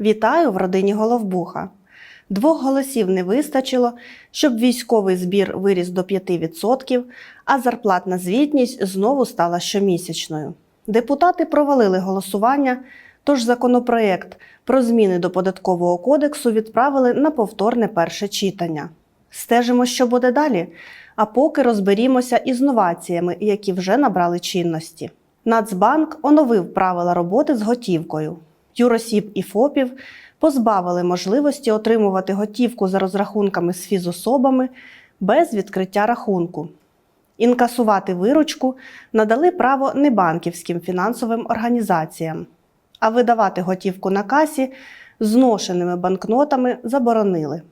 Вітаю в родині Головбуха. Двох голосів не вистачило, щоб військовий збір виріс до 5%, а зарплатна звітність знову стала щомісячною. Депутати провалили голосування, тож законопроєкт про зміни до податкового кодексу відправили на повторне перше читання. Стежимо, що буде далі, а поки розберімося із новаціями, які вже набрали чинності. Нацбанк оновив правила роботи з готівкою. Юросіб і ФОПів позбавили можливості отримувати готівку за розрахунками з фізособами без відкриття рахунку. Інкасувати виручку надали право небанківським фінансовим організаціям, а видавати готівку на касі зношеними банкнотами заборонили.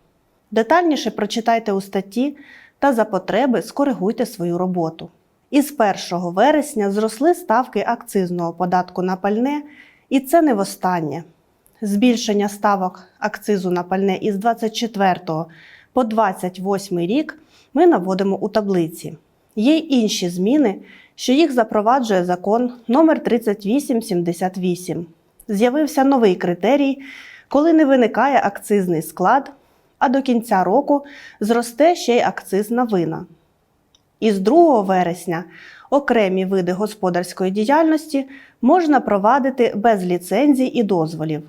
Детальніше прочитайте у статті та за потреби скоригуйте свою роботу. Із 1 вересня зросли ставки акцизного податку на пальне, і це не востаннє. Збільшення ставок акцизу на пальне із 24 по 28 рік ми наводимо у таблиці. Є й інші зміни, що їх запроваджує закон номер 3878. З'явився новий критерій, коли не виникає акцизний склад, а до кінця року зросте ще й акциз на вина. Із 2 вересня окремі види господарської діяльності можна провадити без ліцензій і дозволів.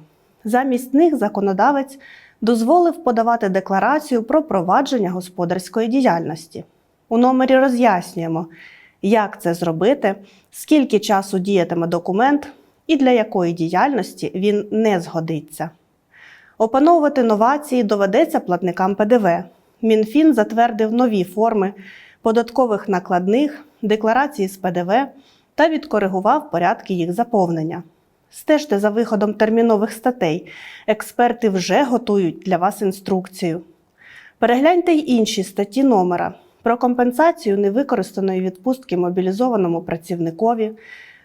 Замість них законодавець дозволив подавати декларацію про провадження господарської діяльності. У номері роз'яснюємо, як це зробити, скільки часу діятиме документ і для якої діяльності він не згодиться. Опановувати новації доведеться платникам ПДВ. Мінфін затвердив нові форми податкових накладних, декларації з ПДВ та відкоригував порядки їх заповнення. Стежте за виходом термінових статей. Експерти вже готують для вас інструкцію. Перегляньте й інші статті номера про компенсацію невикористаної відпустки мобілізованому працівникові,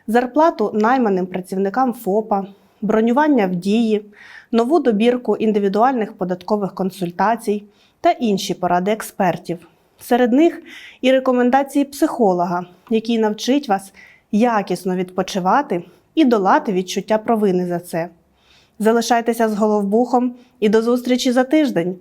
зарплату найманим працівникам ФОПа, бронювання в дії, нову добірку індивідуальних податкових консультацій та інші поради експертів. Серед них і рекомендації психолога, який навчить вас якісно відпочивати і долати відчуття провини за це. Залишайтеся з головбухом і до зустрічі за тиждень!